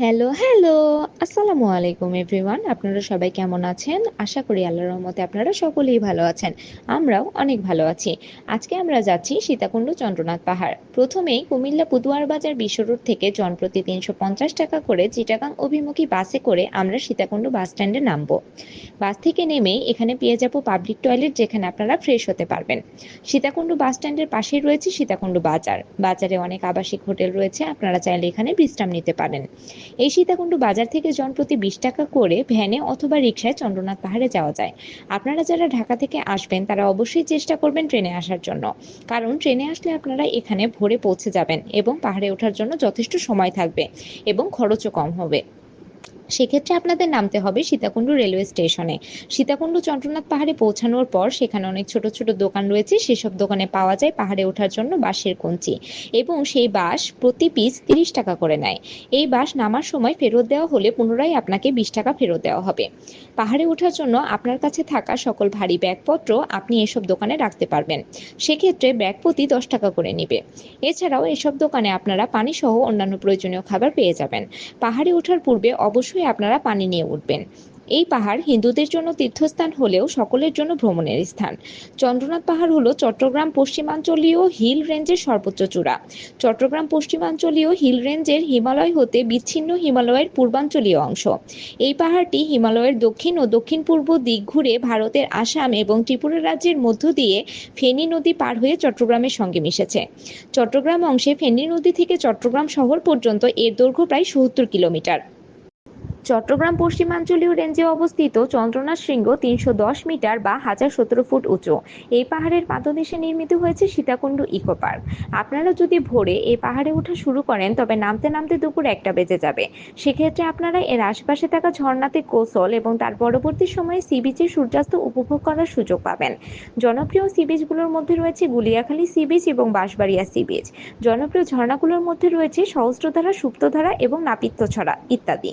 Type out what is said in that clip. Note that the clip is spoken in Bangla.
Hello, hello! আসসালামু আলাইকুম এভরিওয়ান। আপনারা সবাই কেমন আছেন? আশা করি আল্লাহর রহমতে আপনারা সকলেই ভালো আছেন। আমরাও অনেক ভালো আছি। আজকে আমরা যাচ্ছি সীতাকুণ্ড চন্দ্রনাথ পাহাড়। প্রথমেই কুমিল্লা পুতুয়ার বাজার বিশ্ব রোড থেকে জনপ্রতি তিনশো পঞ্চাশ টাকা করে চিটাগাং অভিমুখী বাসে করে আমরা সীতাকুণ্ড বাস স্ট্যান্ডে নামবো। বাস থেকে নেমেই এখানে পেয়ে যাব পাবলিক টয়লেট যেখানে আপনারা ফ্রেশ হতে পারবেন। সীতাকুণ্ড বাস স্ট্যান্ডের পাশেই রয়েছে সীতাকুণ্ড বাজার। বাজারে অনেক আবাসিক হোটেল রয়েছে আপনারা চাইলে এখানে বিশ্রাম নিতে পারেন। এই সীতাকুণ্ড বাজার থেকে জনপ্রতি বিশ টাকা করে ভ্যানে অথবা রিক্সায় চন্দ্রনাথ পাহাড়ে যাওয়া যায়। আপনারা যারা ঢাকা থেকে আসবেন, তারা অবশ্যই চেষ্টা করবেন ট্রেনে আসার জন্য। কারণ ট্রেনে আসলে আপনারা এখানে ভোরে পৌঁছে যাবেন এবং পাহাড়ে ওঠার জন্য যথেষ্ট সময় থাকবে এবং খরচও কম হবে। সেক্ষেত্রে আপনাদের নামতে হবে সীতাকুণ্ড রেলওয়ে স্টেশনে। সীতাকুণ্ড চন্দ্রনাথ পাহাড়ে পৌঁছানোর পর সেখানে অনেক ছোট ছোট দোকান রয়েছে। সেসব দোকানে পাওয়া যায় পাহাড়ে ওঠার জন্য বাঁশের কঞ্চি এবং সেই বাঁশ প্রতি পিস তিরিশ টাকা করে নেয়। এই বাঁশ নামার সময় ফেরত দেওয়া হলে পুনরায় আপনাকে বিশ টাকা ফেরত দেওয়া হবে। পাহাড়ে ওঠার জন্য আপনার কাছে থাকা সকল ভারী ব্যাগপত্র আপনি এসব দোকানে রাখতে পারবেন। সেক্ষেত্রে ব্যাগ প্রতি দশ টাকা করে নেবে। এছাড়াও এসব দোকানে আপনারা পানি সহ অন্যান্য প্রয়োজনীয় খাবার পেয়ে যাবেন। পাহাড়ে ওঠার পূর্বে অবশ্যই আপনারা পানি নিয়ে উঠবেন। এই পাহাড় হিন্দুদের জন্য তীর্থস্থান হলেও সকলের জন্য ভ্রমণের স্থান। চন্দ্রনাথ পাহাড় হলো চট্টগ্রাম পশ্চিমাঞ্চলীয় হিল রেঞ্জের সর্বোচ্চ চূড়া। চট্টগ্রাম পশ্চিমাঞ্চলীয় হিল রেঞ্জের হিমালয় হতে বিচ্ছিন্ন হিমালয়ের পূর্বাঞ্চলীয় অংশ। এই পাহাড়টি হিমালয়ের দক্ষিণ ও দক্ষিণ পূর্ব দিক ঘুরে ভারতের আসাম এবং ত্রিপুরা রাজ্যের মধ্য দিয়ে ফেনী নদী পার হয়ে চট্টগ্রামের সঙ্গে মিশেছে। চট্টগ্রাম অংশে ফেনী নদী থেকে চট্টগ্রাম শহর পর্যন্ত এর দৈর্ঘ্য প্রায় সত্তর কিলোমিটার। চট্টগ্রাম পশ্চিমাঞ্চলীয় রেঞ্জে অবস্থিত চন্দ্রনাথ শৃঙ্গ তিনশো দশ মিটার বা হাজার সতেরো ফুট উঁচু। এই পাহাড়ের পাদদেশে নির্মিত হয়েছে সীতাকুণ্ড ইকো পার্ক। আপনারা যদি ভোরে এই পাহাড়ে ওঠা শুরু করেন, তবে নামতে নামতে দুপুর একটা বেজে যাবে। সেক্ষেত্রে আপনারা এর আশেপাশে থাকা ঝর্ণাতে কৌশল এবং তার পরবর্তী সময়ে সি বিচের সূর্যাস্ত উপভোগ করার সুযোগ পাবেন। জনপ্রিয় সি বিচগুলোর মধ্যে রয়েছে গুলিয়াখালী সি বিচ এবং বাঁশবাড়িয়া সি বিচ। জনপ্রিয় ঝর্ণাগুলোর মধ্যে রয়েছে সহস্রধারা, সুপ্তধারা এবং নাপিত্যছড়া ইত্যাদি।